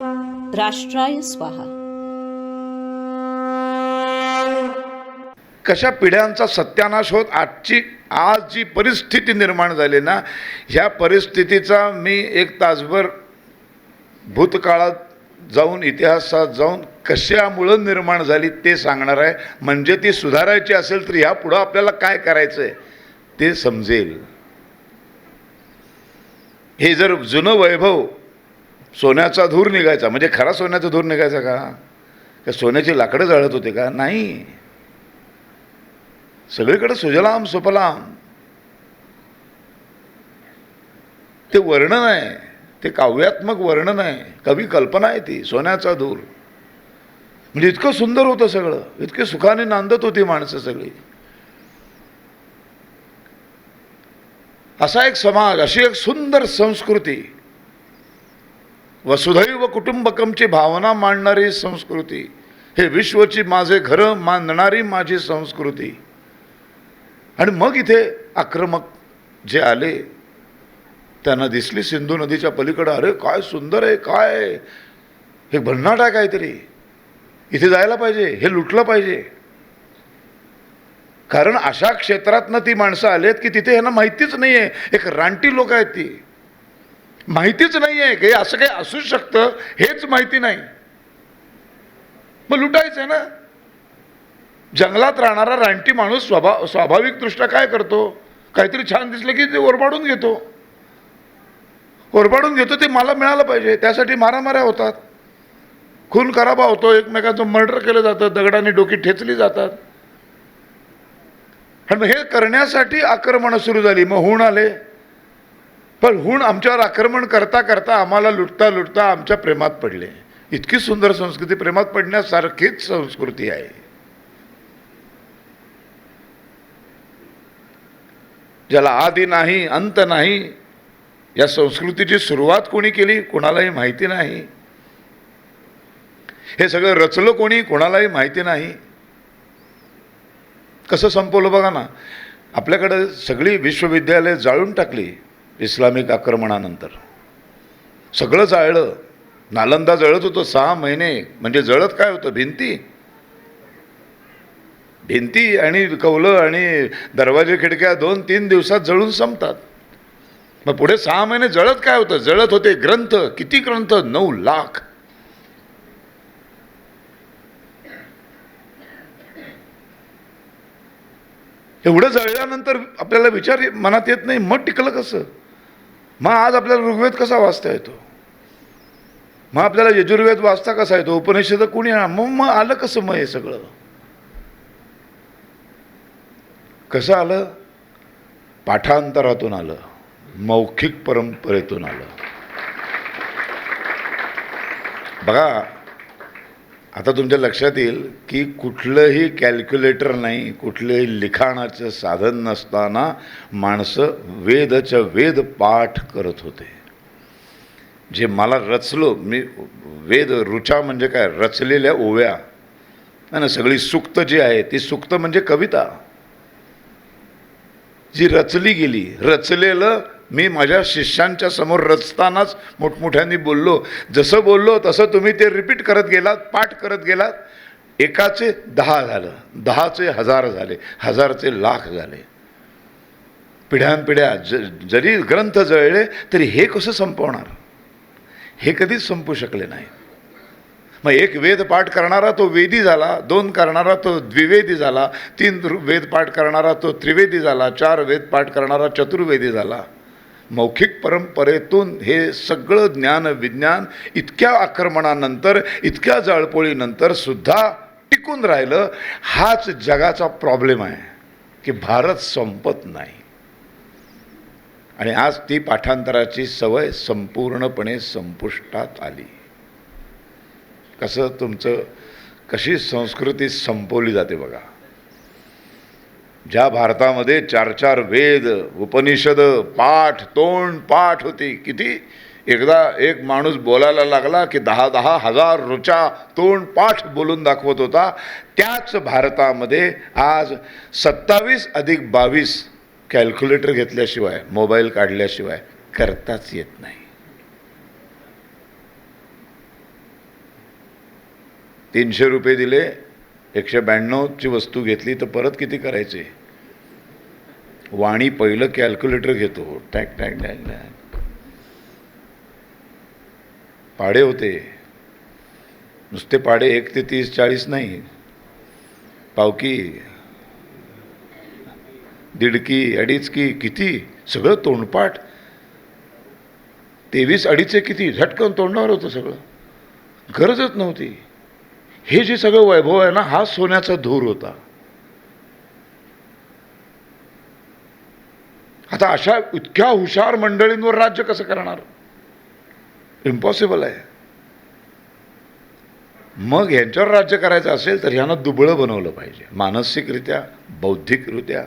राष्ट्राय स्वाहा. कशा पिढ्यांचा सत्यानाश होत आजची आज जी परिस्थिती निर्माण झाली ना ह्या परिस्थितीचा मी एक तासभर भूतकाळात जाऊन इतिहासात जाऊन कशामुळं निर्माण झाली ते सांगणार आहे. म्हणजे ती सुधारायची असेल तर ह्या पुढं आपल्याला काय करायचं आहे ते समजेल. हे जर जुनं वैभव सोन्याचा धूर निघायचा. म्हणजे खरा सोन्याचा धूर निघायचा का? का सोन्याची लाकडं जळत होते का? नाही. सगळीकडे सुजलाम सुफलाम. ते वर्णन आहे. ते काव्यात्मक वर्णन आहे. कवी कल्पना आहे ती सोन्याचा धूर. म्हणजे इतकं सुंदर होतं सगळं. इतके सुखाने नांदत होती माणसं सगळी. असा एक समाज अशी एक सुंदर संस्कृती. वसुधैव कुटुंबकमची भावना मांडणारी संस्कृती. हे विश्वची माझे घरं मांडणारी माझी संस्कृती. आणि मग इथे आक्रमक जे आले त्यांना दिसली सिंधू नदीच्या पलीकडं अरे काय सुंदर आहे काय आहे? हे भन्नाट आहे काहीतरी. इथे जायला पाहिजे हे लुटलं पाहिजे. कारण अशा क्षेत्रातनं ती माणसं आलेत की तिथे ह्यांना माहितीच नाही आहे एक रानटी लोक आहेत ती. माहितीच नाही आहे की असं काही असू शकतं हेच माहिती नाही. मग लुटायचं आहे ना? जंगलात राहणारा रानटी माणूस स्वभा स्वाभाविकदृष्ट्या काय करतो? काहीतरी छान दिसलं की ते ओरबाडून घेतो. ओरबाडून घेतो ते मला मिळालं पाहिजे त्यासाठी मारामाऱ्या होतात. खून खराबा होतो एकमेकांचं मर्डर केलं जातं दगडाने डोकी ठेचली जातात. आणि मग हे करण्यासाठी आक्रमणं सुरू झाली. मग होऊन आले पण हुण आमच्यावर आक्रमण करता करता आम्हाला लुटता लुटता आमच्या प्रेमात पडले. इतकी सुंदर संस्कृती प्रेमात पडण्यासारखीच संस्कृती आहे. ज्याला आधी नाही अंत नाही या संस्कृतीची सुरुवात कोणी केली कोणालाही माहिती नाही. हे सगळं रचलं कोणी कोणालाही माहिती नाही. कसं संपवलं बघा ना आपल्याकडं सगळी विश्वविद्यालय जाळून टाकली. इस्लामिक आक्रमणानंतर. सगळं जाळलं. नालंदा जळत होतं सहा महिने. म्हणजे जळत काय होतं? भिंती. भिंती आणि कौलं आणि दरवाजे खिडक्या दोन तीन दिवसात जळून संपतात. मग पुढे सहा महिने जळत काय होतं? जळत होते ग्रंथ. किती ग्रंथ? नऊ लाख. एवढं जळल्यानंतर आपल्याला विचार मनात येत नाही. मग टिकलं कसं? मग आज आपल्याला ऋग्वेद कसा वाचता येतो? मग आपल्याला यजुर्वेद वाचता कसा येतो? उपनिषद कुणी मग मग आलं कसं मग हे सगळं? कसं आलं? पाठांतरातून आलं. मौखिक परंपरेतून आलं. बघा आता तुमच्या लक्षात येईल की कुठलंही कॅल्क्युलेटर नाही कुठलंही लिखाणाचं साधन नसताना माणसं वेदच्या वेद पाठ करत होते. जे मला रचलो मी वेद रुचा म्हणजे काय? रचलेल्या ओव्या. नाही ना सगळी सुक्त जी आहे ती सुक्त म्हणजे कविता. जी रचली गेली रचलेलं मी माझ्या शिष्यांच्या समोर रचतानाच मोठमोठ्यांनी बोललो. जसं बोललो तसं तुम्ही ते रिपीट करत गेलात पाठ करत गेलात. एकाचे दहा झालं. दहाचे हजार झाले. हजारचे लाख झाले. पिढ्यानपिढ्या ज जरी ग्रंथ जळले तरी हे कसं संपवणार? हे कधीच संपू शकले नाही. मग एक वेद पाठ करणारा तो वेदी झाला दोन करणारा तो द्विवेदी झाला तीन वेद पाठ करणारा तो त्रिवेदी झाला चार वेद पाठ करणारा चतुर्वेदी झाला. मौखिक परंपरेतून हे सगळं ज्ञान विज्ञान इतक्या आक्रमणानंतर इतक्या जाळपोळीनंतर सुद्धा टिकून राहिलं. हाच जगाचा प्रॉब्लेम आहे की भारत संपत नाही. आणि आज ती पाठांतराची सवय संपूर्णपणे संपुष्टात आली. कसं तुमचं कशी संस्कृती संपवली जाते बघा. ज्या भारतामध्ये चार चार वेद उपनिषद पाठ तोंड पाठ होती किती? एकदा एक माणूस बोलायला लागला की दहा दहा हजार रुचा तोंड पाठ बोलून दाखवत होता. त्याच भारतामध्ये आज सत्तावीस अधिक बावीस कॅल्क्युलेटर घेतल्याशिवाय मोबाईल काढल्याशिवाय करताच येत नाही. तीनशे रुपये दिले एकशे ब्याण्णवची वस्तू घेतली तर परत किती करायचे? वाणी पहिलं कॅल्क्युलेटर घेतो. टॅक टॅक टॅक टॅक. पाडे होते. नुसते पाडे एक ते तीस चाळीस नाही. पावकी दीडकी अडीचकी किती? सगळं तोंडपाठ. तेवीस अडीचचे किती? झटकन तोंडावर होतं सगळं. गरजच नव्हती. हे जे सगळं वैभव आहे ना हा सोन्याचा धूर होता. आता अशा इतक्या हुशार मंडळींवर राज्य कसं करणार? इम्पॉसिबल आहे. मग यांच्यावर राज्य करायचं असेल तर ह्यांना दुबळं बनवलं पाहिजे. मानसिकरित्या बौद्धिकरित्या.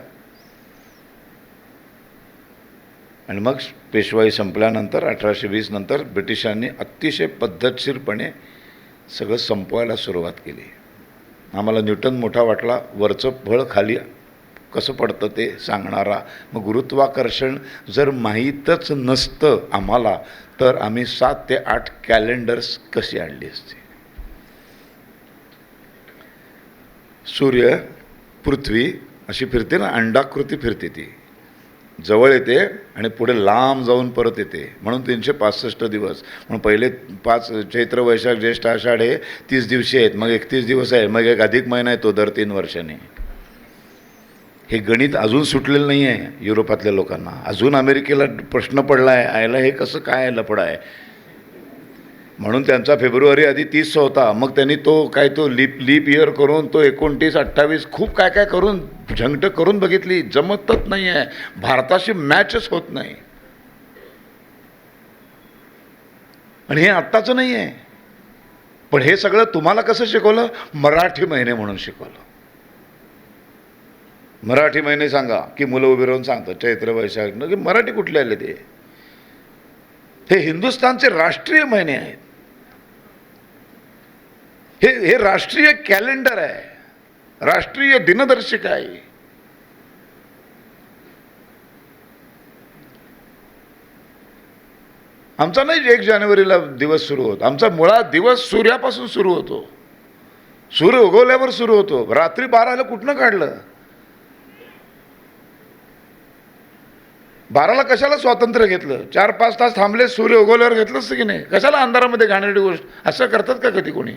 आणि मग पेशवाई संपल्यानंतर अठराशे वीस नंतर ब्रिटिशांनी अतिशय पद्धतशीरपणे सगळं संपवायला सुरुवात केली. आम्हाला न्यूटन मोठा वाटला वरचं फळ खाली कसं पडतं ते सांगणारा. मग गुरुत्वाकर्षण जर माहीतच नसतं आम्हाला तर आम्ही सात ते आठ कॅलेंडर्स कशी आणली असती? सूर्य पृथ्वी अशी फिरते ना अंडाकृती फिरते ती. जवळ येते आणि पुढे लांब जाऊन परत येते. म्हणून तीनशे पासष्ट दिवस. म्हणून पहिले पाच चैत्र वैशाख ज्येष्ठ आषाढ हे तीस दिवशी आहेत. मग एकतीस दिवस आहे. मग एक अधिक महिना येतो दर तीन वर्षांनी. हे गणित अजून सुटलेलं नाही आहे युरोपातल्या लोकांना. अजून अमेरिकेला प्रश्न पडला आहे आयला हे कसं काय लफड आहे? म्हणून त्यांचा फेब्रुवारी आधी तीस होता. मग त्यांनी तो काय तो लीप लीप इयर करून तो एकोणतीस अठ्ठावीस खूप काय काय करून झंगट करून बघितली. जमतच नाही आहे भारताशी मॅचच होत नाही. आणि हे आत्ताचं नाही आहे पण हे सगळं तुम्हाला कसं शिकवलं? मराठी महिने म्हणून शिकवलं. मराठी महिने सांगा की मुलं उभी राहून सांगतात चैत्र वैशाख की मराठी कुठले आले ते? हे हिंदुस्थानचे राष्ट्रीय महिने आहेत. हे हे राष्ट्रीय कॅलेंडर आहे. राष्ट्रीय दिनदर्शिका आहे. आमचा नाही एक जानेवारीला दिवस सुरू होत. आमचा मुळात दिवस सूर्यापासून सुरू होतो. सूर्य उगवल्यावर सुरू होतो. रात्री बाराला कुठनं काढलं? बाराला कशाला स्वातंत्र्य घेतलं? चार पाच तास थांबले सूर्य उगवल्यावर घेतलंच की नाही? कशाला अंधारामध्ये घाणेरडी गोष्ट? असं करतात का कधी कोणी?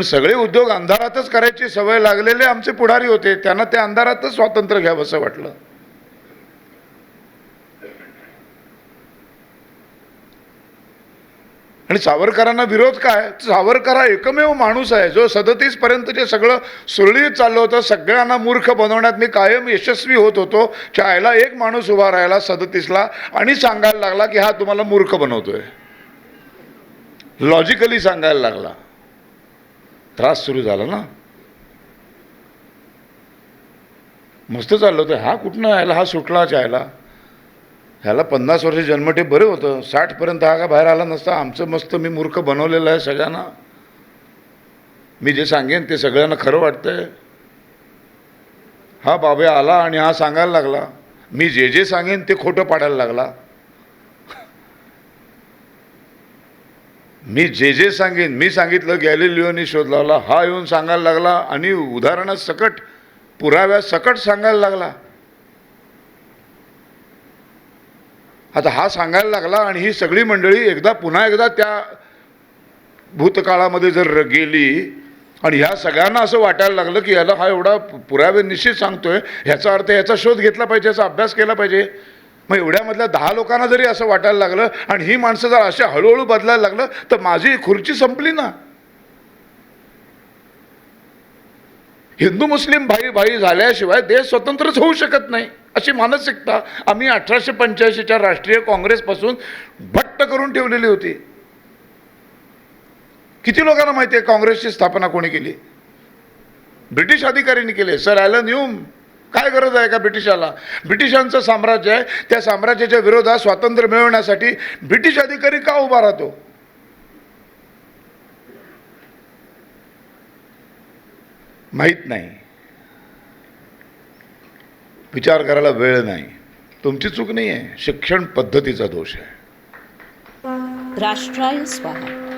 पण सगळे उद्योग अंधारातच करायची सवय लागलेले आमचे पुढारी होते. त्यांना त्या अंधारातच स्वातंत्र्य घ्यावं असं वाटलं. आणि सावरकरांना विरोध काय? सावरकर हा एकमेव माणूस आहे. जो सदतीस पर्यंत जे सगळं सुरळीत चाललं होतं. सगळ्यांना मूर्ख बनवण्यात मी कायम यशस्वी होत होतो. चायला एक माणूस उभा राहिला सदतीसला आणि सांगायला लागला की हा तुम्हाला मूर्ख बनवतोय. लॉजिकली सांगायला लागला. त्रास सुरू झाला ना. मस्त चाललं होतं. हा कुठनं यायला हा सुटला यायला ह्याला पन्नास वर्ष जन्मठे बरं होतं. साठपर्यंत हा का बाहेर आला नसता. आमचं मस्त मी मूर्ख बनवलेलं आहे सगळ्यांना. मी जे सांगेन ते सगळ्यांना खरं वाटतंय. हा बाबे आला आणि हा सांगायला लागला. मी जे जे सांगेन ते खोटं पाडायला लागला. मी जे जे सांगेन मी सांगितलं गॅलिलिओनी शोध लावला हा येऊन सांगायला लागला आणि उदाहरणात सकट पुराव्या सकट सांगायला लागला. आता हा सांगायला लागला आणि ही सगळी मंडळी एकदा पुन्हा एकदा त्या भूतकाळामध्ये जर गेली आणि ह्या सगळ्यांना असं वाटायला लागलं की याला हा एवढा पुरावे निश्चित सांगतोय ह्याचा अर्थ याचा शोध घेतला पाहिजे याचा अभ्यास केला पाहिजे. मग एवढ्यामधल्या दहा लोकांना जरी असं वाटायला लागलं आणि ही माणसं जर अशा हळूहळू बदलायला लागलं तर माझी खुर्ची संपली ना. हिंदू मुस्लिम भाई भाई झाल्याशिवाय देश स्वतंत्रच होऊ शकत नाही अशी मानसिकता आम्ही अठराशे पंच्याऐंशीच्या राष्ट्रीय काँग्रेसपासून भट्ट करून ठेवलेली होती. किती लोकांना माहिती आहे काँग्रेसची स्थापना कोणी केली? ब्रिटिश अधिकाऱ्यांनी केले. सर ॲलन ह्यूम काय गरज आहे का ब्रिटिशाला? ब्रिटिशांचं साम्राज्य आहे त्या साम्राज्याच्या विरोधात स्वातंत्र्य मिळवण्यासाठी ब्रिटिश अधिकारी का उभा राहतो? माहीत नाही. विचार करायला वेळ नाही. तुमची चूक नाही आहे शिक्षण पद्धतीचा दोष आहे. राष्ट्राय स्वाहा.